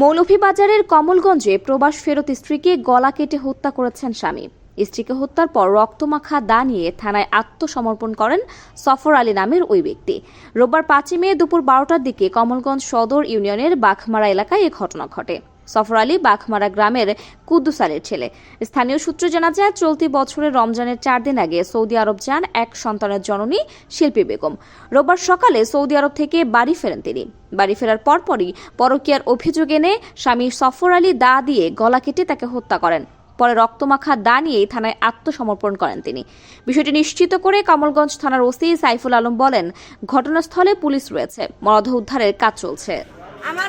মৌলভীবাজারের কমলগঞ্জে প্রবাস ফেরত স্ত্রীকে গলা কেটে হত্যা করেছেন স্বামী। স্ত্রীকে হত্যার পর রক্তমাখা দা নিয়ে থানায় আত্মসমর্পণ করেন সফর আলী নামের ওই ব্যক্তি। রোববার পাঁচই মে দুপুর বারোটার দিকে কমলগঞ্জ সদর ইউনিয়নের বাঘমারা এলাকায় এ ঘটনা ঘটে। সফর আলী বাঘমারা গ্রামের কুদ্দুস আলীর ছেলে। স্থানীয় সূত্রে জানা যায়, চলতি বছরের রমজানের চার দিন আগে সৌদি আরব যান এক সন্তানের জননী শিল্পী বেগম। রোববার সকালে সৌদি আরব থেকে বাড়ি ফেরেন তিনি। বাড়ি ফেরার পরপরই পরকীয়ার অভিযোগ এনে স্বামী সফর আলী দা দিয়ে গলা কেটে তাকে হত্যা করেন। পরে রক্তমাখা দা নিয়েই থানায় আত্মসমর্পণ করেন তিনি। বিষয়টি নিশ্চিত করে কমলগঞ্জ থানার ওসি সাইফুল আলম বলেন, ঘটনাস্থলে পুলিশ রয়েছে। মরদেহ উদ্ধারের কাজ চলছে। আমার